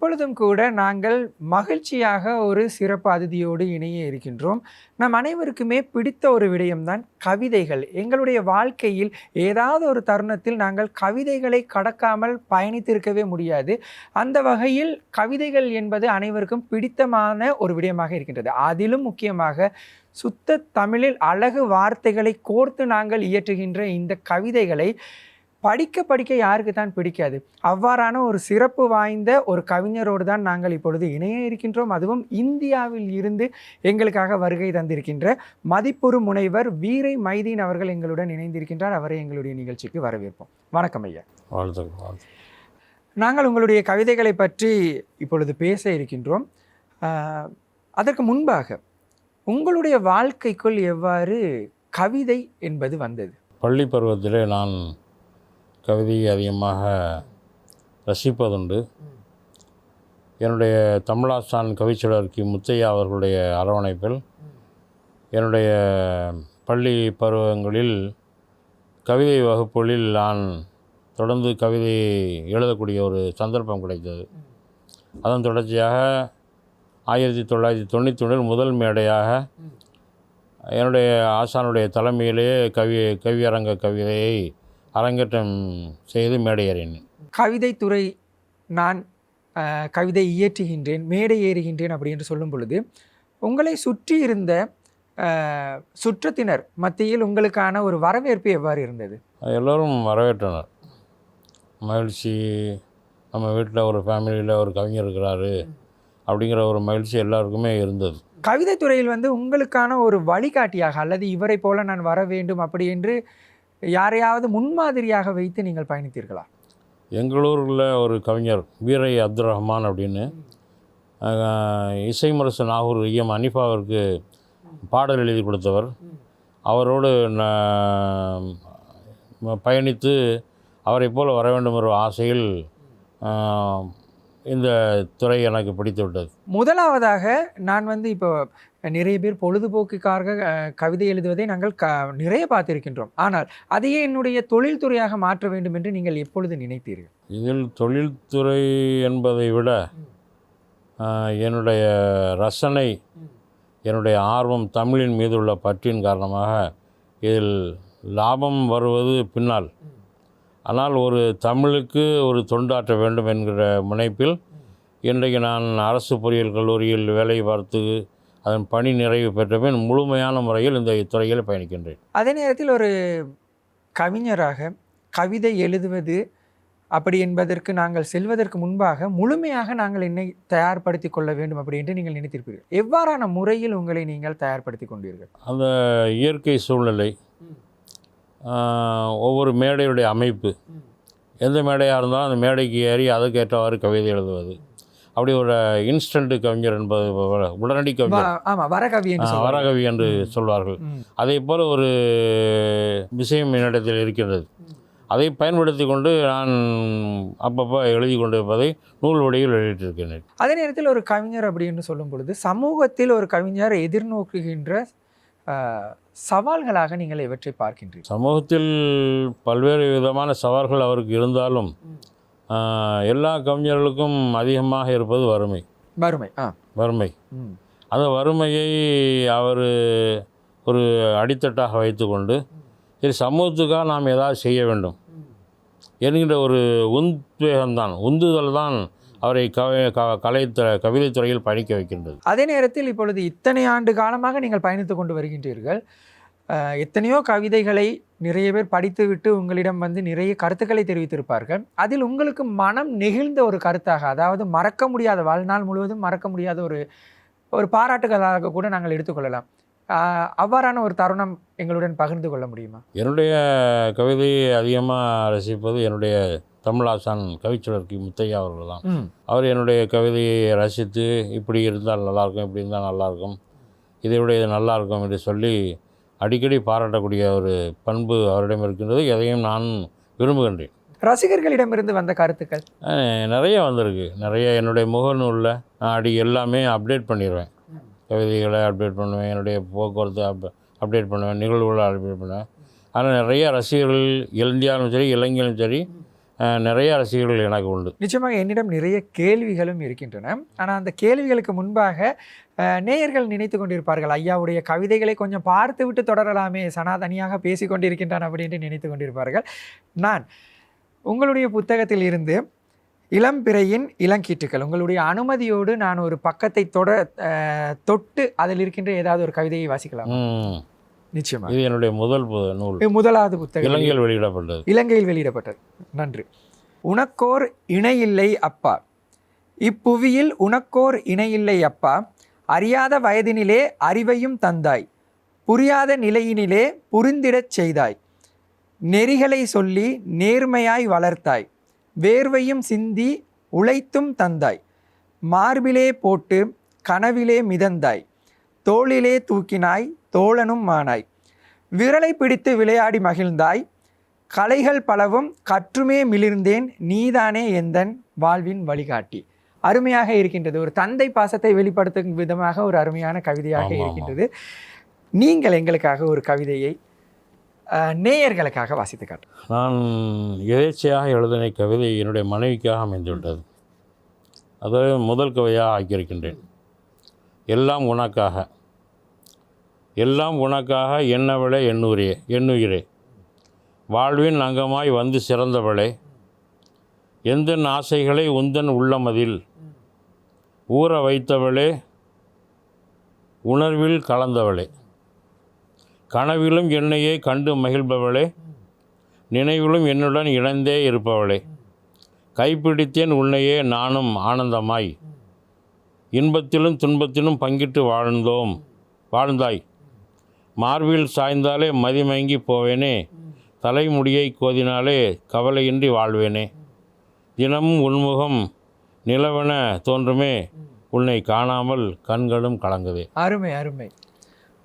இப்பொழுதும் கூட நாங்கள் மகிழ்ச்சியாக ஒரு சிறப்பு அதிதியோடு இணைய இருக்கின்றோம். நம் அனைவருக்குமே பிடித்த ஒரு விடயம்தான் கவிதைகள். எங்களுடைய வாழ்க்கையில் ஏதாவது ஒரு தருணத்தில் நாங்கள் கவிதைகளை கடக்காமல் பயணித்திருக்கவே முடியாது. அந்த வகையில் கவிதைகள் என்பது அனைவருக்கும் பிடித்தமான ஒரு விடயமாக இருக்கின்றது. அதிலும் முக்கியமாக சுத்த தமிழில் அழகு வார்த்தைகளை கோர்த்து நாங்கள் இயற்றுகின்ற இந்த கவிதைகளை படிக்க படிக்க யாருக்கு தான் பிடிக்காது. அவ்வாறான ஒரு சிறப்பு வாய்ந்த ஒரு கவிஞரோடு தான் நாங்கள் இப்பொழுது இணைய இருக்கின்றோம். அதுவும் இந்தியாவில் இருந்து எங்களுக்காக வருகை தந்திருக்கின்ற மதிப்புறு முனைவர் வீரை மைதீன் அவர்கள் எங்களுடன் இணைந்திருக்கின்றார். அவரை எங்களுடைய நிகழ்ச்சிக்கு வரவேற்போம். வணக்கம் ஐயா. வாழ்த்துக்கள் நாங்கள் உங்களுடைய கவிதைகளை பற்றி இப்பொழுது பேச இருக்கின்றோம். அதற்கு முன்பாக உங்களுடைய வாழ்க்கைக்குள் எவ்வாறு கவிதை என்பது வந்தது? பள்ளி பருவத்திலே நான் கவிதையை அதிகமாக ரசிப்பதுண்டு. என்னுடைய தமிழாசான் கவிச்சலர் கி. முத்தையா அவர்களுடைய அரவணைப்பில் என்னுடைய பள்ளி பருவங்களில் கவிதை வகுப்புகளில் நான் தொடர்ந்து கவிதை எழுதக்கூடிய ஒரு சந்தர்ப்பம் கிடைத்தது. அதன் தொடர்ச்சியாக ஆயிரத்தி தொள்ளாயிரத்தி தொண்ணூற்றி ஒன்றில் முதல் மேடையாக என்னுடைய ஆசானுடைய தலைமையிலேயே கவி கவியரங்க கவிதையை அரங்கேற்றம் செய்து மேடையேறினேன் கவிதைத்துறை நான் கவிதை இயற்றுகின்றேன் மேடை ஏறுகின்றேன் அப்படி என்று சொல்லும் பொழுது உங்களை சுற்றி இருந்த சுற்றத்தினர் மத்தியில் உங்களுக்கான ஒரு வரவேற்பு எவ்வாறு இருந்தது? எல்லோரும் வரவேற்றனர். மகிழ்ச்சி நம்ம வீட்டில் ஒரு ஃபேமிலியில் ஒரு கவிஞர் இருக்கிறாரு அப்படிங்கிற ஒரு மகிழ்ச்சி எல்லாருக்குமே இருந்தது. கவிதைத்துறையில் வந்து உங்களுக்கான ஒரு வழிகாட்டியாக அல்லது இவரை போல நான் வர வேண்டும் அப்படி என்று யாரையாவது முன்மாதிரியாக வைத்து நீங்கள் பயணித்தீர்களா? எங்களூரில் ஒரு கவிஞர் வீரை அப்துல் ரஹ்மான் அப்படின்னு இசைமரசு நாகூர் ஐயம் அனிஃபாவிற்கு பாடல் எழுதி கொடுத்தவர். அவரோடு பயணித்து அவரைப் போல் வர வேண்டும் என்ற ஆசையில் இந்த துறை எனக்கு பிடித்து விட்டது. முதலாவதாக நான் வந்து இப்போ நிறைய பேர் பொழுதுபோக்குக்காக கவிதை எழுதுவதை நாங்கள் க நிறைய பார்த்திருக்கின்றோம். ஆனால் அதையே என்னுடைய தொழில்துறையாக மாற்ற வேண்டும் என்று நீங்கள் எப்பொழுது நினைத்தீர்கள்? இதில் தொழில்துறை என்பதை விட என்னுடைய ரசனை என்னுடைய ஆர்வம் தமிழின் மீது உள்ள பற்றின் காரணமாக இதில் லாபம் வருவது பின்னால். ஆனால் ஒரு தமிழுக்கு ஒரு தொண்டாற்ற வேண்டும் என்கிற முனைப்பில் இன்றைக்கு நான் அரசு பொறியியல் கல்லூரியில் வேலை பார்த்து அதன் பணி நிறைவு பெற்ற பின் முழுமையான முறையில் இந்த துறையில் பயணிக்கின்றேன். அதே நேரத்தில் ஒரு கவிஞராக கவிதை எழுதுவது அப்படி என்பதற்கு நாங்கள் செல்வதற்கு முன்பாக முழுமையாக நாங்கள் என்னை தயார்படுத்தி கொள்ள வேண்டும் அப்படி என்று நீங்கள் நினைத்திருப்பீர்கள் எவ்வாறான முறையில் உங்களை நீங்கள் தயார்படுத்தி கொண்டீர்கள்? அந்த இயற்கை சூழ்நிலை ஒவ்வொரு மேடையுடைய அமைப்பு. எந்த மேடையாக இருந்தாலும் அந்த மேடைக்கு ஏறி அதுக்கேற்றவாறு கவிதை எழுதுவது. அப்படி ஒரு இன்ஸ்டன்ட் கவிஞர் என்பது உடனடி கவிஞர். வரகவி என்று சொல்வார்கள். வரகவி என்று சொல்வார்கள். ம். அதே போல் ஒரு விஷயம் என்னிடத்தில் இருக்கிறது அதை பயன்படுத்தி கொண்டு நான் அப்பப்போ எழுதி கொண்டிருப்பதை நூல் வடிவில் வெளியிட்டிருக்கிறேன் அதே நேரத்தில் ஒரு கவிஞர் அப்படின்னு சொல்லும் பொழுது சமூகத்தில் ஒரு கவிஞர் எதிர்நோக்குகின்ற சவால்களாக நீங்கள் இவற்றை பார்க்கின்றீர்கள். சமூகத்தில் பல்வேறு விதமான சவால்கள் அவருக்கு இருந்தாலும் எல்லா கவிஞர்களுக்கும் அதிகமாக இருப்பது வறுமை. வறுமை ஆ. வறுமை. அந்த வறுமையை அவர் ஒரு அடித்தட்டாக வைத்துக்கொண்டு சரி சமூகத்துக்காக நாம் ஏதாவது செய்ய வேண்டும். என்கின்ற ஒரு உத்வேகம்தான் உந்துதல் தான் அவரை கலைத்துறை கவிதைத்துறையில் படிக்க வைக்கின்றது. அதே நேரத்தில் இப்பொழுது இத்தனை ஆண்டு காலமாக நீங்கள் பயணித்து கொண்டு வருகின்றீர்கள். எத்தனையோ கவிதைகளை நிறைய பேர் படித்துவிட்டு உங்களிடம் வந்து நிறைய கருத்துக்களை தெரிவித்திருப்பார்கள். அதில் உங்களுக்கு மனம் நெகிழ்ந்த ஒரு கருத்தாக அதாவது மறக்க முடியாத வாழ்நாள் முழுவதும் மறக்க முடியாத ஒரு ஒரு பாராட்டுகளாக கூட நாங்கள் எடுத்துக்கொள்ளலாம். அவ்வாறான ஒரு தருணம் எங்களுடன் பகிர்ந்து கொள்ள முடியுமா? என்னுடைய கவிதையை அதிகமாக ரசிப்பது என்னுடைய தமிழாசான் கவிச்சுடர் கி முத்தையா அவர்கள் தான். அவர் என்னுடைய கவிதையை ரசித்து இப்படி இருந்தால் நல்லாயிருக்கும் இப்படி இருந்தால் நல்லாயிருக்கும் இதை விட இது நல்லாயிருக்கும் என்று சொல்லி அடிக்கடி பாராட்டக்கூடிய ஒரு பண்பு அவரிடம் இருக்கின்றது. எதையும் நான் விரும்புகின்றேன். ரசிகர்களிடமிருந்து வந்த கருத்துக்கள்? நிறைய வந்திருக்கு. நிறைய என்னுடைய முகநூலில் நான் அடி எல்லாமே அப்டேட் பண்ணிடுவேன். கவிதைகளை அப்டேட் பண்ணுவேன். என்னுடைய போக்குவரத்து அப் அப்டேட் பண்ணுவேன். நிகழ்வுகளை அப்டேட் பண்ணுவேன். ஆனால் நிறைய ரசிகர்கள் இந்தியாவிலும் சரி இலங்கையிலும் சரி நிறைய ரசிகர்கள் எனக்கு உண்டு. நிச்சயமாக என்னிடம் நிறைய கேள்விகளும் இருக்கின்றன. ஆனால் அந்த கேள்விகளுக்கு முன்பாக நேயர்கள் நினைத்து கொண்டிருப்பார்கள் ஐயாவுடைய கவிதைகளை கொஞ்சம் பார்த்து விட்டு தொடரலாமே சனாதனியாக பேசிக் கொண்டிருக்கின்றான் அப்படின்ட்டு நினைத்து கொண்டிருப்பார்கள். நான் உங்களுடைய புத்தகத்தில் இருந்து இளம்பிறையின் இளங்கீற்றுக்கள் உங்களுடைய அனுமதியோடு நான் ஒரு பக்கத்தை தொட தொட்டு அதில் இருக்கின்ற ஏதாவது ஒரு கவிதையை வாசிக்கலாம். நிச்சயமாக இது என்னுடைய முதல் நூல். முதலாவது புத்தகம். இலங்கையில் வெளியிடப்பட்டது. இலங்கையில் வெளியிடப்பட்டது. நன்று. உனக்கோர் இணையில்லை அப்பா. இப்புவியில் உனக்கோர் இணையில்லை அப்பா. அறியாத வயதினிலே அறிவையும் தந்தாய். புரியாத நிலையினிலே புரிந்திடச் செய்தாய். நெறிகளை சொல்லி நேர்மையாய் வளர்த்தாய். வேர்வையும் சிந்தி உழைத்தும் தந்தாய். மார்பிலே போட்டு கனவிலே மிதந்தாய். தோளிலே தூக்கினாய். தோழனும் மானாய். விரலை பிடித்து விளையாடி மகிழ்ந்தாய். கலைகள் பலவும் கற்றுமே மிளிர்ந்தேன். நீதானே எந்தன் வாழ்வின் வழிகாட்டி. அருமையாக இருக்கின்றது. ஒரு தந்தை பாசத்தை வெளிப்படுத்தும் விதமாக ஒரு அருமையான கவிதையாக. இருக்கின்றது. நீங்கள் எங்களுக்காக ஒரு கவிதையை நேயர்களுக்காக வாசித்து காட்டு. நான் எதேச்சையாக எழுதின கவிதை என்னுடைய மனைவிக்காக அமைந்துவிட்டது. அதை முதல் கவிதையாக ஆக்கியிருக்கின்றேன். எல்லாம் உனக்காக. எல்லாம் உனக்காக என்னவளே எண்ணுயிரே எண்ணுகிறே. வாழ்வின் அங்கமாய் வந்து சிறந்தவளே. எந்தன் ஆசைகளை உந்தன் உள்ளமதில்? ஊற வைத்தவளே உணர்வில் கலந்தவளே. கனவிலும் என்னையே கண்டு மகிழ்பவளே நினைவிலும் என்னுடன் இணைந்தே இருப்பவளே. கைப்பிடித்தேன் உன்னையே நானும் ஆனந்தமாய். இன்பத்திலும் துன்பத்திலும் பங்கிட்டு வாழ்ந்தோம் வாழ்ந்தாய். மார்பில் சாய்ந்தாலே மதிமயங்கி போவேனே. தலைமுடியை கோதினாலே கவலையின்றி வாழ்வேனே. தினமும் உன்முகம் நிலவென தோன்றுமே. உன்னை காணாமல் கண்களும் கலங்குதே. அருமை அருமை.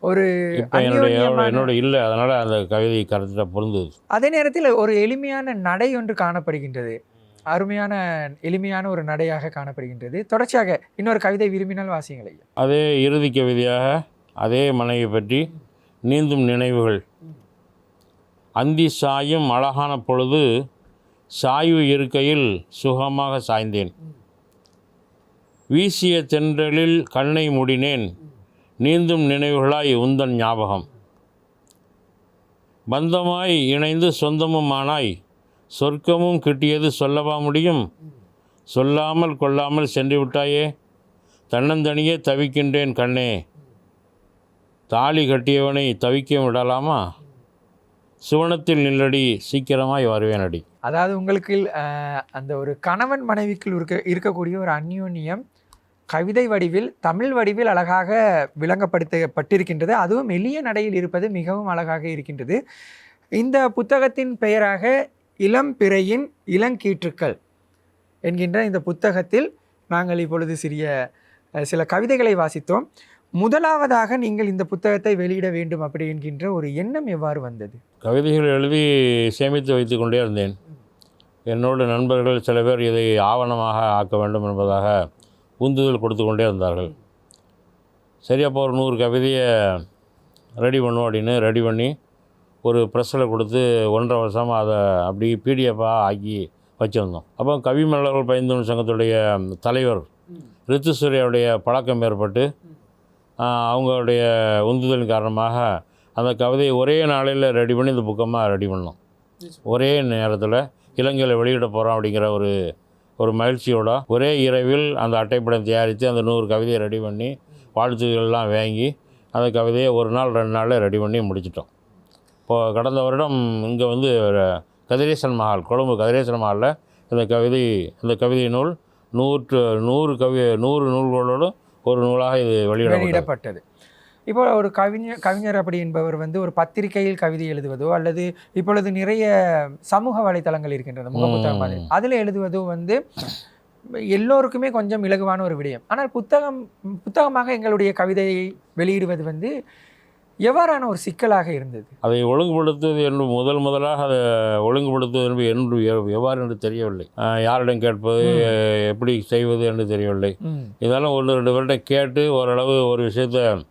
ஒரு இப்போ என்னுடைய என்னோட இல்லை அதனால் அந்த கவிதை கருத்தில் பொருந்தது. அதே நேரத்தில் ஒரு எளிமையான நடை ஒன்று காணப்படுகின்றது. அருமையான எளிமையான ஒரு நடையாக காணப்படுகின்றது. தொடர்ச்சியாக இன்னொரு கவிதை விரும்பினால் வாசியுங்கள் அதே இறுதி கவிதையாக அதே மனைவி பற்றி நீந்தும் நினைவுகள். அந்தி சாயும் அழகான பொழுது சாய்வு இருக்கையில் சுகமாக சாய்ந்தேன். வீசிய தென்றலில் கண்ணை மூடினேன். நீந்தும் நினைவுகளாய் உந்தன் ஞாபகம். பந்தமாய் இணைந்து சொந்தமும் ஆனாய் சொர்க்கமும் கிட்டியது சொல்லவா முடியும்? சொல்லாமல் கொள்ளாமல் சென்று விட்டாயே தன்னந்தனியே தவிக்கின்றேன் கண்ணே. தாலி கட்டியவனை தவிக்க விடலாமா? சுவனத்தில் நில்லடி சீக்கிரமாய் வருவேன் அடி. அதாவது உங்களுக்கு அந்த ஒரு கணவன் மனைவிக்குள் இருக்க இருக்கக்கூடிய ஒரு அந்யோன்யம் கவிதை வடிவில் தமிழ் வடிவில் அழகாக விளங்கப்படுத்தப்பட்டிருக்கின்றது. அதுவும் எளிய நடையில் இருப்பது மிகவும் அழகாக இருக்கின்றது. இந்த புத்தகத்தின் பெயராக இளம் பிறையின் இளங்கீற்றுக்கள் என்கின்ற இந்த புத்தகத்தில் நாங்கள் இப்பொழுது சிறிய சில கவிதைகளை வாசித்தோம். முதலாவதாக நீங்கள் இந்த புத்தகத்தை வெளியிட வேண்டும் அப்படி என்கின்ற ஒரு எண்ணம் எவ்வாறு வந்தது? கவிதைகள் எழுதி சேமித்து வைத்து கொண்டே இருந்தேன். என்னோட நண்பர்கள் சில பேர் இதை ஆவணமாக ஆக்க வேண்டும் என்பதாக உந்துதல் கொடுத்து கொண்டே இருந்தார்கள். சரி அப்போ ஒரு நூறு கவிதையை ரெடி பண்ணுவோம் அப்படின்னு ரெடி பண்ணி ஒரு ப்ரெஸ்ஸில் கொடுத்து ஒன்றரை வருஷமாக அதை அப்படி பிடிஎஃபாக ஆக்கி வச்சுருந்தோம். அப்போ கவிமலர்கள் பயந்தோன் சங்கத்துடைய தலைவர் ரித்துசூரியாவுடைய பழக்கம் ஏற்பட்டு அவங்களுடைய உந்துதலின் காரணமாக அந்த கவிதையை ஒரே நாளில் ரெடி பண்ணி இந்த புக்கமாக ரெடி பண்ணோம் ஒரே நேரத்தில் இலங்கையில் வெளியிட போகிறோம் அப்படிங்கிற ஒரு ஒரு மகிழ்ச்சியோட ஒரே இரவில் அந்த அட்டைப்படம் தயாரித்து அந்த நூறு கவிதையை ரெடி பண்ணி வாழ்த்துக்கள்லாம் வாங்கி அந்த கவிதையை ஒரு நாள் ரெண்டு நாளில் ரெடி பண்ணி முடிச்சிட்டோம். இப்போது கடந்த வருடம் இங்கே வந்து கதிரேசன் மஹால் கொழும்பு கதிரேசன் மஹாலில் இந்த கவிதை இந்த கவிதை நூல் நூற்று நூறு கவி நூறு நூல்களோடு ஒரு நூலாக இது வெளியிடப்பட்டது. இப்போ ஒரு கவிஞர் கவிஞர் அப்படி என்பவர் வந்து ஒரு பத்திரிகையில் கவிதை எழுதுவதோ அல்லது இப்பொழுது நிறைய சமூக வலைத்தளங்கள் இருக்கின்றது முகப்புத்தகம் மாதிரி. அதில் எழுதுவதோ வந்து எல்லோருக்குமே கொஞ்சம் இலகுவான ஒரு விடயம். ஆனால் புத்தகம் புத்தகமாக எங்களுடைய கவிதையை வெளியிடுவது வந்து எவ்வாறான ஒரு சிக்கலாக இருந்தது? அதை ஒழுங்குபடுத்துவது என்று முதல் முதலாக அதை ஒழுங்குபடுத்துவது என்று என்று எவ்- எவ்வாறு என்று தெரியவில்லை. யாரிடம் கேட்பது எப்படி செய்வது என்று தெரியவில்லை. இதெல்லாம் ஒன்று ரெண்டு பேர்கிட்ட கேட்டு ஓரளவு ஒரு விஷயத்த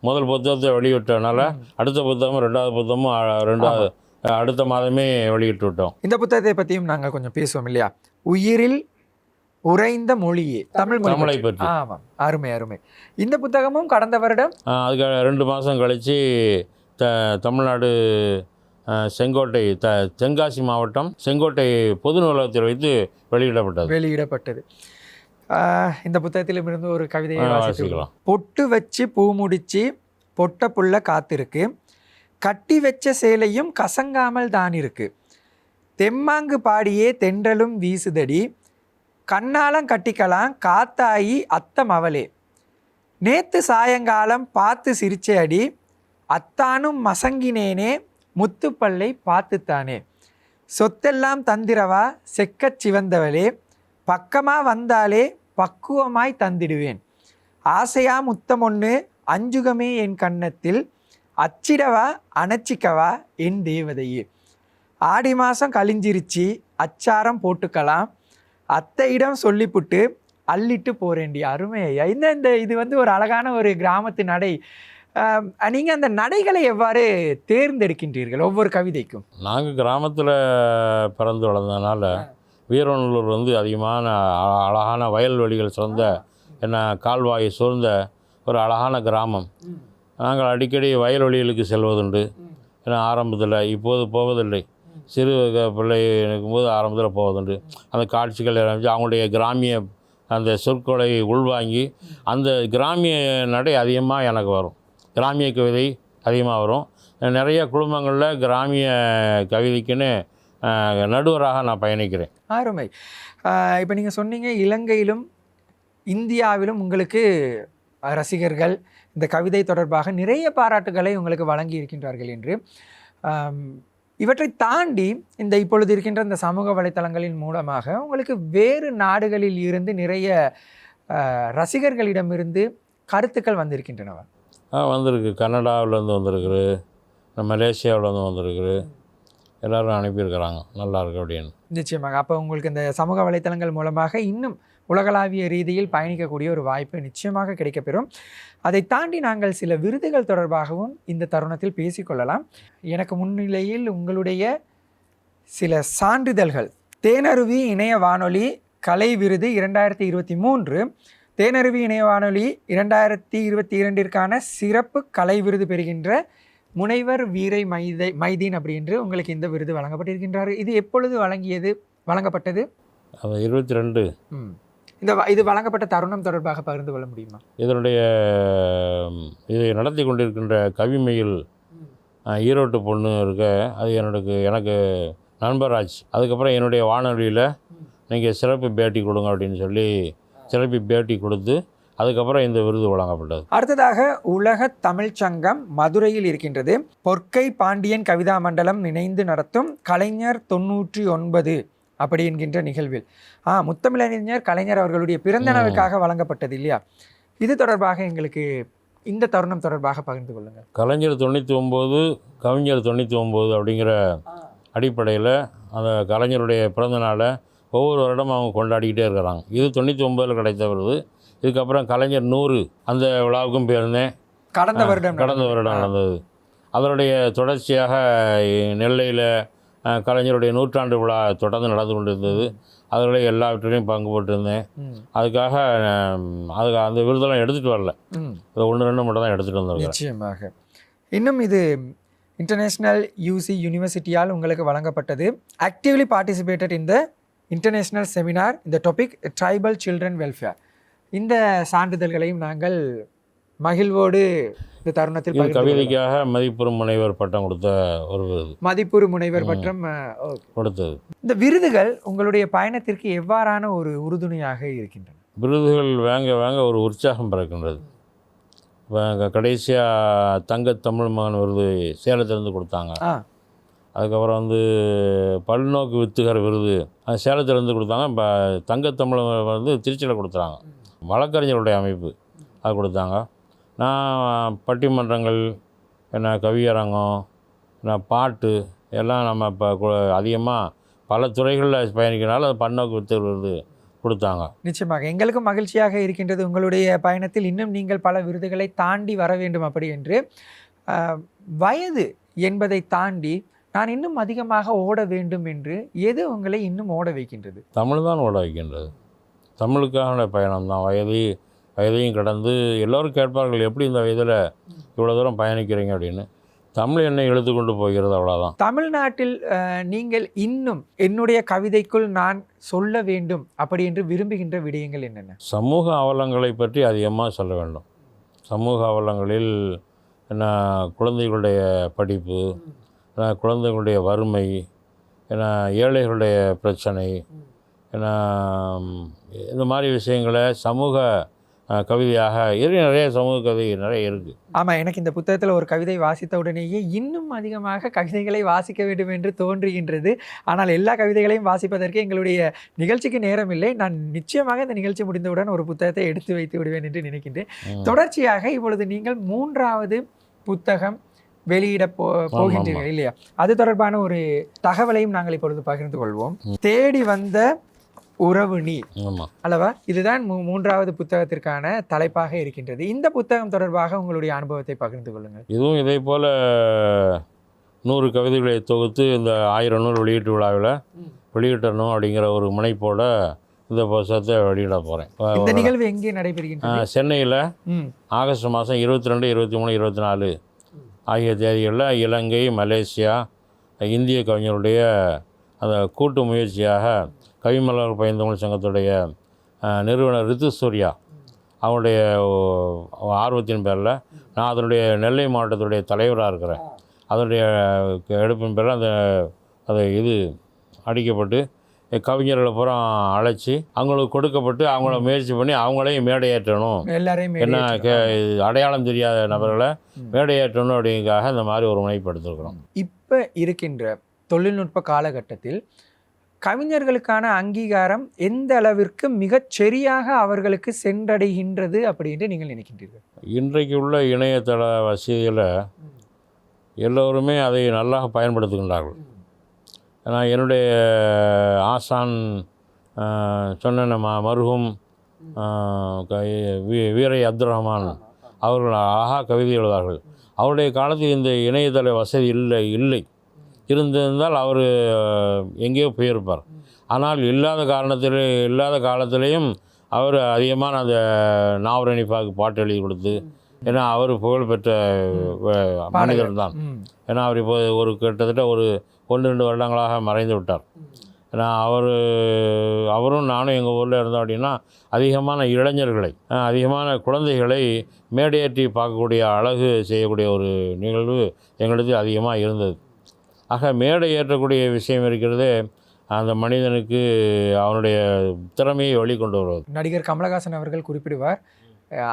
முதல் புத்தகத்தை வெளியிட்டனால அடுத்த புத்தகமும் ரெண்டாவது புத்தகமும் ரெண்டாவது அடுத்த மாதமே வெளியிட்டு விட்டோம். இந்த புத்தகத்தை பற்றியும் நாங்கள் கொஞ்சம் பேசுவோம் இல்லையா? உயிரில் உறைந்த மொழியே தமிழ் மொழி பற்றி. ஆமாம் அருமை அருமை. இந்த புத்தகமும் கடந்த வருடம்? அதுக்கு ரெண்டு மாதம் கழித்து த தமிழ்நாடு செங்கோட்டை த தென்காசி மாவட்டம் செங்கோட்டை பொது நூலகத்தில் வைத்து வெளியிடப்பட்டது. வெளியிடப்பட்டது. இந்த புத்தகத்திலும் இருந்து ஒரு கவிதையை வாசிக்கலாம். பொட்டு வச்சு பூ முடிச்சு பொட்ட புள்ள காத்திருக்கு. கட்டி வச்ச சேலையும் கசங்காமல் தான் இருக்கு. தெம்மாங்கு பாடியே தென்றலும் வீசுதடி. கண்ணாலம் கட்டிக்கலாம் காத்தாயி அத்தம் அவளே. நேத்து சாயங்காலம் பார்த்து சிரிச்சே அடி அத்தானும் மசங்கினேனே முத்துப்பல்லை பார்த்துத்தானே. சொத்தெல்லாம் தந்திரவா செக்கச் சிவந்தவளே பக்கமாக வந்தாலே பக்குவமாய் தந்திடுவேன். ஆசையா முத்தம் ஒன்று அஞ்சுகமே என் கன்னத்தில் அச்சிடவா அணைச்சிக்கவா என் தேவதையே. ஆடி மாதம் கழிஞ்சிருச்சு அச்சாரம் போட்டுக்கலாம் அத்தையிடம் சொல்லிப்புட்டு அள்ளிட்டு போறேன்டி அருமை ஐயா இந்த இந்த இது வந்து ஒரு அழகான ஒரு கிராமத்து நடை. நீங்கள் அந்த நடைகளை எவ்வாறு தேர்ந்தெடுக்கின்றீர்கள் ஒவ்வொரு கவிதைக்கும்? நாங்கள் கிராமத்தில் பிறந்து வளர்ந்ததுனால வீரநல்லூர் வந்து அதிகமான அழகான வயல்வெளிகள் சிறந்த என்ன கால்வாய் சூழ்ந்த ஒரு அழகான கிராமம். நாங்கள் அடிக்கடி வயல்வெளிகளுக்கு செல்வதுண்டு. ஏன்னா ஆரம்பத்தில் இப்போது போவதில்லை. சிறு பிள்ளை இருக்கும்போது ஆரம்பத்தில் போவதுண்டு. அந்த காட்சிகள் அவங்களுடைய கிராமிய அந்த சொற்களை உள்வாங்கி அந்த கிராமிய நடை அதிகமாக எனக்கு வரும். கிராமிய கவிதை அதிகமாக வரும். நிறைய குடும்பங்களில் கிராமிய கவிதைக்குன்னு நடுவராக நான் பயணிக்கிறேன். அருமை. இப்போ நீங்கள் சொன்னீங்க இலங்கையிலும் இந்தியாவிலும் உங்களுக்கு ரசிகர்கள் இந்த கவிதை தொடர்பாக நிறைய பாராட்டுகளை உங்களுக்கு வழங்கி இருக்கின்றார்கள் என்று. இவற்றை தாண்டி இந்த இப்பொழுது இருக்கின்ற இந்த சமூக வலைத்தளங்களின் மூலமாக உங்களுக்கு வேறு நாடுகளில் இருந்து நிறைய ரசிகர்களிடமிருந்து கருத்துக்கள் வந்திருக்கின்றனவா? ஆ வந்திருக்கு. கன்னடாவிலேருந்து வந்திருக்குது. மலேசியாவிலேருந்து வந்திருக்குது. எல்லோரும் அனுப்பியிருக்கிறாங்க. நல்லா இருக்கு அப்படின்னு. நிச்சயமாக. அப்போ உங்களுக்கு இந்த சமூக வலைத்தளங்கள் மூலமாக இன்னும் உலகளாவிய ரீதியில் பயணிக்கக்கூடிய ஒரு வாய்ப்பு நிச்சயமாக கிடைக்கப்பெறும். அதை தாண்டி நாங்கள் சில விருதுகள் தொடர்பாகவும் இந்த தருணத்தில் பேசிக்கொள்ளலாம். எனக்கு முன்னிலையில் உங்களுடைய சில சான்றிதழ்கள். தேனருவி இணைய வானொலி கலை விருது இரண்டாயிரத்தி இருபத்தி மூன்று. தேனருவி இணைய வானொலி இரண்டாயிரத்தி இருபத்தி இரண்டிற்கான சிறப்பு கலை விருது பெறுகின்ற முனைவர் வீரை மைதை மைதீன் அப்படி என்று உங்களுக்கு இந்த விருது வழங்கப்பட்டிருக்கின்றார். இது எப்பொழுது வழங்கியது வழங்கப்பட்டது? இருபத்தி ரெண்டு. இந்த வ- இது வழங்கப்பட்ட தருணம் தொடர்பாக பகிர்ந்து கொள்ள முடியுமா? இதனுடைய இதை நடத்தி கொண்டிருக்கின்ற கவிமையில் ஈரோட்டு பொண்ணு இருக்க அது என்னோட எனக்கு நண்பராஜ் அதுக்கப்புறம் என்னுடைய வானொலியில் நீங்கள் சிறப்பு பேட்டி கொடுங்க அப்படின்னு சொல்லி சிறப்பு பேட்டி கொடுத்து அதுக்கப்புறம் இந்த விருது வழங்கப்பட்டது. அடுத்ததாக உலக தமிழ்ச் சங்கம் மதுரையில் இருக்கின்றது. பொற்கை பாண்டியன் கவிதா மண்டலம் இணைந்து நடத்தும் கலைஞர் தொண்ணூற்றி ஒன்பது. அப்படி என்கின்ற நிகழ்வில். ஆ முத்தமிழறிஞர் கலைஞர் அவர்களுடைய பிறந்த நாளுக்காக வழங்கப்பட்டது இல்லையா? இது தொடர்பாக எங்களுக்கு இந்த தருணம் தொடர்பாக பகிர்ந்து கொள்ளுங்கள். கலைஞர் தொண்ணூற்றி ஒம்பது கவிஞர் தொண்ணூற்றி ஒம்பது அப்படிங்கிற அடிப்படையில் அந்த கலைஞருடைய பிறந்த நாளை ஒவ்வொரு வருடமும் அவங்க கொண்டாடிக்கிட்டே இருக்கிறாங்க. இது தொண்ணூற்றி ஒம்பதில் கிடைத்த விருது இதுக்கப்புறம் கலைஞர் நூறு அந்த விழாவுக்கும் போயிருந்தேன். கடந்த வருடம் கடந்த வருடம் நடந்தது. அதனுடைய தொடர்ச்சியாக நெல்லையில் கலைஞருடைய நூற்றாண்டு விழா தொடர்ந்து நடந்து கொண்டிருந்தது. அதில் எல்லாவற்றிலையும் பங்கு போட்டிருந்தேன் அதுக்காக அதுக்கு அந்த விருதெல்லாம் எடுத்துகிட்டு வரல. இது ஒன்று ரெண்டு மட்டும் தான் எடுத்துகிட்டு வந்திருக்கேன் நிச்சயமாக. இன்னும் இது இன்டர்நேஷ்னல் யூசி யூனிவர்சிட்டியால் உங்களுக்கு வழங்கப்பட்டது. ஆக்டிவ்லி பார்ட்டிசிபேட்டட் இந்த இன்டர்நேஷ்னல் செமினார் இந்த டாபிக் ட்ரைபல் சில்ட்ரன் வெல்ஃபேர் இந்த சான்றிதழ்களையும் நாங்கள் மகிழ்வோடு இந்த தருணத்தில். கவிதைக்காக மதிப்புறும் முனைவர் பட்டம் கொடுத்த ஒரு விருது மதிப்புறு முனைவர் ம். மற்றும் அஹ், okay. கொடுத்தது. இந்த விருதுகள் உங்களுடைய பயணத்திற்கு எவ்வாறான ஒரு உறுதுணையாக இருக்கின்றன? விருதுகள் வாங்க வாங்க ஒரு உற்சாகம் பிறக்கின்றது. கடைசியாக தங்க தமிழ் மகன் விருது சேலத்திலேருந்து கொடுத்தாங்க. அதுக்கப்புறம் வந்து பல்நோக்கு வித்துகர் விருது அது சேலத்திலேருந்து கொடுத்தாங்க. இப்போ தங்கத்தமிழ் வந்து திருச்சியில் கொடுத்தாங்க வழக்கறிஞருடைய அமைப்பு அது கொடுத்தாங்க. நான் பட்டிமன்றங்கள் என்ன கவியரங்கம் என்ன பாட்டு எல்லாம் நம்ம இப்போ அதிகமாக பல துறைகளில் பயணிக்கிறனால அது பன்னோக்கு விருது கொடுத்தாங்க. நிச்சயமாக. எங்களுக்கும் மகிழ்ச்சியாக இருக்கின்றது உங்களுடைய பயணத்தில் இன்னும் நீங்கள் பல விருதுகளை தாண்டி வர வேண்டும் அப்படி என்று. வயது என்பதை தாண்டி நான் இன்னும் அதிகமாக ஓட வேண்டும் என்று எது உங்களை இன்னும் ஓட வைக்கின்றது? தமிழ் தான் ஓட வைக்கின்றது. தமிழுக்கான பயணம் தான் வயதை வயதையும் கடந்து எல்லோரும் கேட்பார்கள் எப்படி இந்த வயதில் இவ்வளோ தூரம் பயணிக்கிறீங்க? அப்படின்னு. தமிழ் என்னை இழுத்து கொண்டு போகிறது அவ்வளோதான். தமிழ்நாட்டில் நீங்கள் இன்னும் என்னுடைய கவிதைக்குள் நான் சொல்ல வேண்டும் அப்படி என்று விரும்புகின்ற விடயங்கள் என்னென்ன? சமூக அவலங்களை பற்றி அதிகமாக சொல்ல வேண்டும். சமூக அவலங்களில் என்ன குழந்தைகளுடைய படிப்பு என்ன குழந்தைகளுடைய வறுமை என்ன ஏழைகளுடைய பிரச்சனை என்ன ம், இந்த மாதிரி விஷயங்களை சமூக கவிதையாக இரு நிறைய சமூக கவிதை நிறைய இருக்குது ஆமாம் எனக்கு இந்த புத்தகத்தில் ஒரு கவிதை வாசித்த உடனேயே இன்னும் அதிகமாக கவிதைகளை வாசிக்க வேண்டும் என்று தோன்றுகின்றது. ஆனால் எல்லா கவிதைகளையும் வாசிப்பதற்கு எங்களுடைய நிகழ்ச்சிக்கு நேரம் இல்லை. நான் நிச்சயமாக இந்த நிகழ்ச்சி முடிந்தவுடன் ஒரு புத்தகத்தை எடுத்து வைத்து விடுவேன் என்று நினைக்கின்றேன். தொடர்ச்சியாக இப்பொழுது நீங்கள் மூன்றாவது புத்தகம் வெளியிட போ போகின்றீர்கள் இல்லையா? அது தொடர்பான ஒரு தகவலையும் நாங்கள் இப்பொழுது பகிர்ந்து கொள்வோம். தேடி வந்த உறவு நீ. ஆமாம் அல்லவா? இதுதான் மூன்றாவது புத்தகத்திற்கான தலைப்பாக இருக்கின்றது. இந்த புத்தகம் தொடர்பாக உங்களுடைய அனுபவத்தை பகிர்ந்து கொள்ளுங்கள். இதுவும் இதே போல் நூறு கவிதைகளை தொகுத்து இந்த ஆயிரம் நூறு வெளியீட்டு விழாவில் வெளியிட்டணும் அப்படிங்கிற ஒரு முனைப்போட இந்த புத்தகத்தை வெளியிட இந்த போகிறேன் நிகழ்வு எங்கே நடைபெறுகின்றது? சென்னையில் ஆகஸ்ட் மாதம் இருபத்தி ரெண்டு இருபத்தி மூணு இருபத்தி நாலு ஆகிய தேதிகளில் இலங்கை மலேசியா இந்திய கவிஞருடைய அந்த கூட்டு முயற்சியாக கவிமலர் பயந்தவங்கள் சங்கத்துடைய நிறுவனர் ரித்து சூர்யா அவங்களுடைய ஓ, ஆர்வத்தின் பேரில் நான் அதனுடைய நெல்லை மாவட்டத்துடைய தலைவராக இருக்கிறேன் அதனுடைய எடுப்பின் பேரில் அந்த அது இது அடிக்கப்பட்டு கவிஞர்களை பூரா அழைச்சி அவங்களுக்கு கொடுக்கப்பட்டு அவங்கள முயற்சி பண்ணி அவங்களையும் மேடையேற்றணும் எல்லாரையும் என்ன. கே அடையாளம் தெரியாத நபர்களை. மேடையேற்றணும் அப்படிங்கிறதுக்காக இந்த மாதிரி ஒரு முனைப்படுத்திருக்கிறோம் இப்ப இருக்கின்ற தொழில்நுட்ப காலகட்டத்தில் கவிஞர்களுக்கான அங்கீகாரம் எந்த அளவிற்கு மிகச் சரியாக அவர்களுக்கு சென்றடைகின்றது அப்படின்ட்டு நீங்கள் நினைக்கின்றீர்கள்? இன்றைக்கு உள்ள இணையதள வசதியில் எல்லோருமே அதை நல்லா பயன்படுத்துகின்றார்கள். நான் என்னுடைய ஆசான் சொன்ன ம மருகும் வீ- வீரை அப்துல் ரஹ்மான் அவர்கள் அழகா கவிதை எழுதார்கள். அவருடைய காலத்தில் இந்த இணையதள வசதி இல்லை இல்லை. இருந்திருந்தால் அவர் எங்கேயோ போயிருப்பார். ஆனால் இல்லாத காரணத்தில் இல்லாத காலத்திலேயும் அவர் அதிகமான அந்த நாவரணிப்பாக்கு பாட்டு எழுதி கொடுத்து ஏன்னா அவர் புகழ்பெற்ற மனிதர் தான். ஏன்னா அவர் இப்போ ஒரு கிட்டத்தட்ட ஒரு ஒன்று ரெண்டு வருடங்களாக மறைந்து விட்டார். ஏன்னா அவர் அவரும் நானும் எங்கள் ஊரில் இருந்தோம் அப்படின்னா அதிகமான இளைஞர்களை அதிகமான குழந்தைகளை மேடையேற்றி பார்க்கக்கூடிய அழகு செய்யக்கூடிய ஒரு நிகழ்வு எங்களுக்கு அதிகமாக இருந்தது. ஆக மேடை ஏற்றக்கூடிய விஷயம் இருக்கிறது அந்த மனிதனுக்கு அவனுடைய திறமையை வெளிக்கொண்டு வருவது. நடிகர் கமலஹாசன் அவர்கள் குறிப்பிடுவார்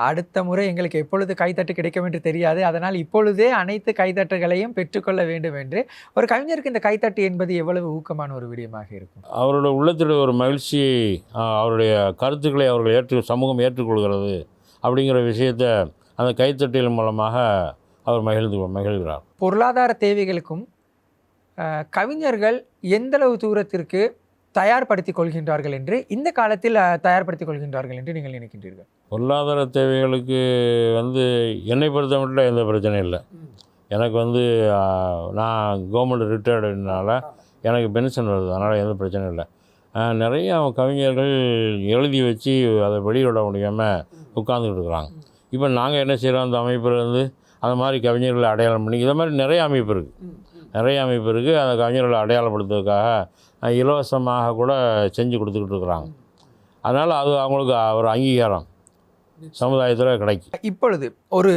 அடுத்த முறை எங்களுக்கு எப்பொழுது கைத்தட்டு கிடைக்கும் என்று தெரியாது அதனால் இப்பொழுதே அனைத்து கைத்தட்டுகளையும் பெற்றுக்கொள்ள வேண்டும் என்று ஒரு கவிஞருக்கு இந்த கைத்தட்டு என்பது எவ்வளவு ஊக்கமான ஒரு விடயமாக இருக்கும்? அவருடைய உள்ளத்தில் ஒரு மகிழ்ச்சியை அவருடைய கருத்துக்களை அவர்கள் ஏற்று சமூகம் ஏற்றுக்கொள்கிறது அப்படிங்கிற விஷயத்தை அந்த கைத்தட்டல் மூலமாக அவர் மகிழ்ந்து மகிழ்கிறார். பொருளாதார தேவைகளுக்கும் கவிஞர்கள் எந்தளவு தூரத்திற்கு தயார்படுத்திக் கொள்கின்றார்கள் என்று இந்த காலத்தில் தயார்படுத்தி தயார்படுத்திக் கொள்கின்றார்கள் என்று நீங்கள் நினைக்கின்றீர்கள்? பொருளாதார தேவைகளுக்கு வந்து என்னை பொறுத்த மட்டும் எந்த பிரச்சனையும் இல்லை. எனக்கு வந்து நான் கவர்மெண்ட் ரிட்டையர்டுனால எனக்கு பென்ஷன் வருது. அதனால் எந்த பிரச்சனையும் இல்லை. நிறைய கவிஞர்கள் எழுதி வச்சு அதை வெளியிட முடியாமல் உட்காந்துக்கிட்டு இருக்கிறாங்க. இப்போ நாங்கள் என்ன செய்கிறோம் அந்த அமைப்பிலிருந்து அந்த மாதிரி கவிஞர்களை அடையாளம் பண்ணி இதை மாதிரி நிறைய அமைப்பு இருக்குது நிறைய அமைப்பு இருக்குது. அந்த கவிஞர்களை அடையாளப்படுத்துறதுக்காக அஹ், இலவசமாக கூட செஞ்சு கொடுத்துக்கிட்டு இருக்கிறாங்க. அதனால் அது அவங்களுக்கு ஒரு அங்கீகாரம். சமுதாயத்தில் கிடைக்கும். இப்பொழுது ஒரு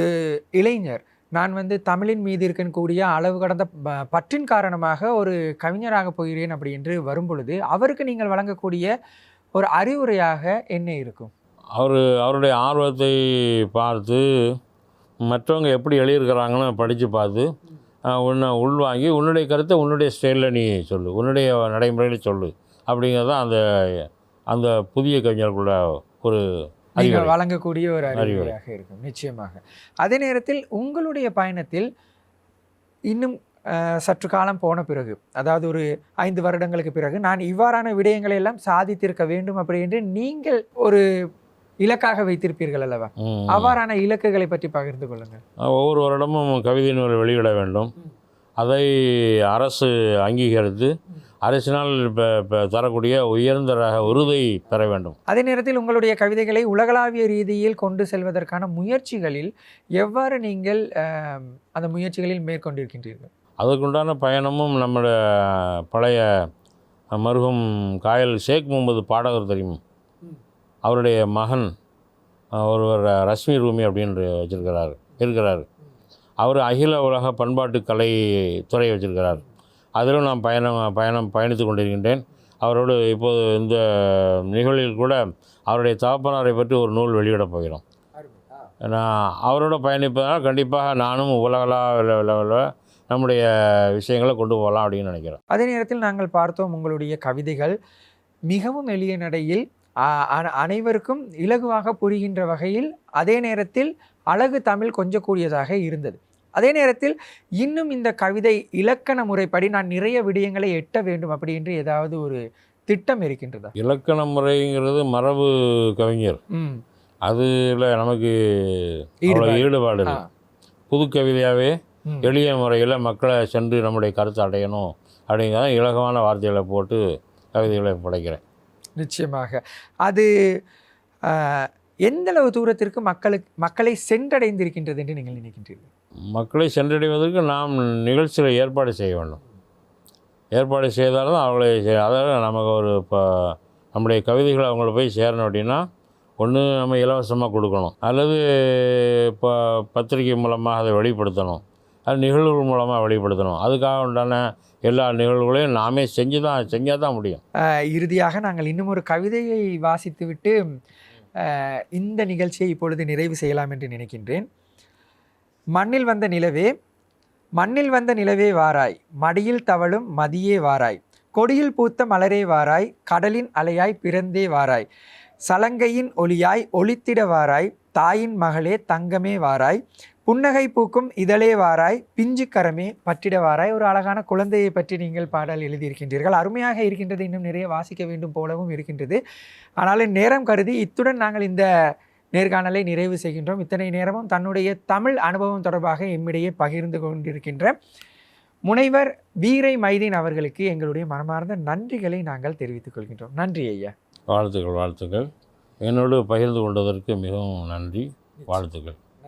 இளைஞர் நான் வந்து தமிழின் மீது இருக்கக்கூடிய அளவு கடந்த ப- பற்றின் காரணமாக ஒரு கவிஞராக போகிறேன் அப்படி என்று வரும்பொழுது அவருக்கு நீங்கள் வழங்கக்கூடிய ஒரு அறிவுரையாக என்ன இருக்கும்? அவர் அவருடைய ஆர்வத்தை பார்த்து மற்றவங்க எப்படி எழுதியிருக்கிறாங்கன்னு படித்து பார்த்து உன்னை உள்வாங்கி உன்னுடைய கருத்தை உன்னுடைய ஸ்டைலில் நீ சொல்லு உன்னுடைய நடைமுறையில் சொல்லு அப்படிங்கிறது தான் அந்த அந்த புதிய கவிஞருக்குள்ள ஒரு நீங்கள். வழங்கக்கூடிய ஒரு அறிவுரை. அறிவுரையாக இருக்கும் நிச்சயமாக அதே நேரத்தில் உங்களுடைய பயணத்தில் இன்னும் சற்று காலம் போன பிறகு அதாவது ஒரு ஐந்து வருடங்களுக்கு பிறகு நான் இவ்வாறான விடயங்களை எல்லாம் சாதித்திருக்க வேண்டும் அப்படி என்று நீங்கள் ஒரு இலக்காக வைத்திருப்பீர்கள் அல்லவா. அவ்வாறான இலக்குகளை பற்றி பகிர்ந்து கொள்ளுங்கள். ஒவ்வொரு வருடமும் கவிதை நூல் வெளியிட வேண்டும். அதை அரசு அங்கீகரித்து அரசினால் இப்போ தரக்கூடிய உயர்ந்த ரக விருதை பெற வேண்டும். அதே நேரத்தில் உங்களுடைய கவிதைகளை உலகளாவிய ரீதியில் கொண்டு செல்வதற்கான முயற்சிகளில் எவ்வாறு நீங்கள் அந்த முயற்சிகளில் மேற்கொண்டிருக்கின்றீர்கள்? அதற்குண்டான பயணமும் நம்முடைய பழைய மருகும் காயல் ஷேக் முகமது பாடகர் தெரியும். அவருடைய மகன் ஒருவர் ரஷ்மி ரூமி அப்படின்று வச்சுருக்கிறார் இருக்கிறார். அவர் அகில உலக பண்பாட்டு கலை துறை வச்சுருக்கிறார். அதிலும் நான் பயணம் பயணம் பயணித்து கொண்டிருக்கின்றேன். அவரோடு இப்போது இந்த நிகழ்வில் கூட அவருடைய தகப்பனாரை பற்றி ஒரு நூல் வெளியிடப் போகிறோம். நான் அவரோட பயணிப்பதனால் கண்டிப்பாக நானும் உலகளவில் நம்முடைய விஷயங்களை கொண்டு போகலாம் அப்படின்னு நினைக்கிறேன். அதே நேரத்தில் நாங்கள் பார்த்தோம் உங்களுடைய கவிதைகள் மிகவும் எளிய நடையில் அனைவருக்கும் இலகுவாக புரிகின்ற வகையில் அதே நேரத்தில் அழகு தமிழ் கொஞ்சக்கூடியதாக இருந்தது. அதே நேரத்தில் இன்னும் இந்த கவிதை இலக்கண முறைப்படி நான் நிறைய விடயங்களை எட்ட வேண்டும் அப்படி என்று ஏதாவது ஒரு திட்டம் இருக்கின்றதா? இலக்கண முறைங்கிறது மரபு கவிஞர். அதில் நமக்கு ஈடுபாடு. இல்லை. புது கவிதையாகவே. எளிய முறையில் மக்களை சென்று நம்முடைய கருத்தை அடையணும் அப்படிங்கிறத இலகுவான வார்த்தைகளை போட்டு கவிதைகளை படைக்கிறேன். நிச்சயமாக. அது எந்தளவு தூரத்திற்கு மக்களுக்கு மக்களை சென்றடைந்திருக்கின்றது என்று நீங்கள் நினைக்கின்றீர்கள்? மக்களை சென்றடைவதற்கு நாம் நிகழ்ச்சியில் ஏற்பாடு செய்ய வேண்டும். ஏற்பாடு செய்தாலும் அவங்களை செ- அதாவது நமக்கு ஒரு இப்போ நம்முடைய கவிதைகள் அவங்கள போய் சேரணும் அப்படின்னா ஒன்று நம்ம இலவசமாக கொடுக்கணும். அல்லது இப்போ பத்திரிகை மூலமாக அதை வெளிப்படுத்தணும். அது நிகழ்வுகள் மூலமாக வெளிப்படுத்தணும். அதுக்காக உண்டான எல்லா நிகழ்வுகளையும் நாமே செஞ்சு தான் செஞ்சால் தான் முடியும் இறுதியாக நாங்கள் இன்னும் ஒரு கவிதையை வாசித்துவிட்டு இந்த நிகழ்ச்சியை இப்பொழுது நிறைவு செய்யலாம் என்று நினைக்கின்றேன். மண்ணில் வந்த நிலவே மண்ணில் வந்த நிலவே வாராய் மடியில் தவழும் மதியே வாராய் கொடியில் பூத்த மலரே வாராய் கடலின் அலையாய் பிறந்தே வாராய் சலங்கையின் ஒளியாய் ஒளித்திட வாராய் தாயின் மகளே தங்கமே வாராய் புன்னகை பூக்கும் இதழே வாராய் பிஞ்சு கரமே பற்றிட வாராய். ஒரு அழகான குழந்தையை பற்றி நீங்கள் பாடல் எழுதியிருக்கின்றீர்கள். அருமையாக இருக்கின்றது. இன்னும் நிறைய வாசிக்க வேண்டும் போலவும் இருக்கின்றது. ஆனாலும் நேரம் கருதி இத்துடன் நாங்கள் இந்த நேர்காணலை நிறைவு செய்கின்றோம். இத்தனை நேரமும் தன்னுடைய தமிழ் அனுபவம் தொடர்பாக எம்மிடையே பகிர்ந்து கொண்டிருக்கின்ற முனைவர் வீரை மைதீன் அவர்களுக்கு எங்களுடைய மனமார்ந்த நன்றிகளை நாங்கள் தெரிவித்துக் கொள்கின்றோம். நன்றி ஐயா. வாழ்த்துக்கள் வாழ்த்துக்கள். என்னோடு பகிர்ந்து கொண்டதற்கு மிகவும் நன்றி. வாழ்த்துக்கள்.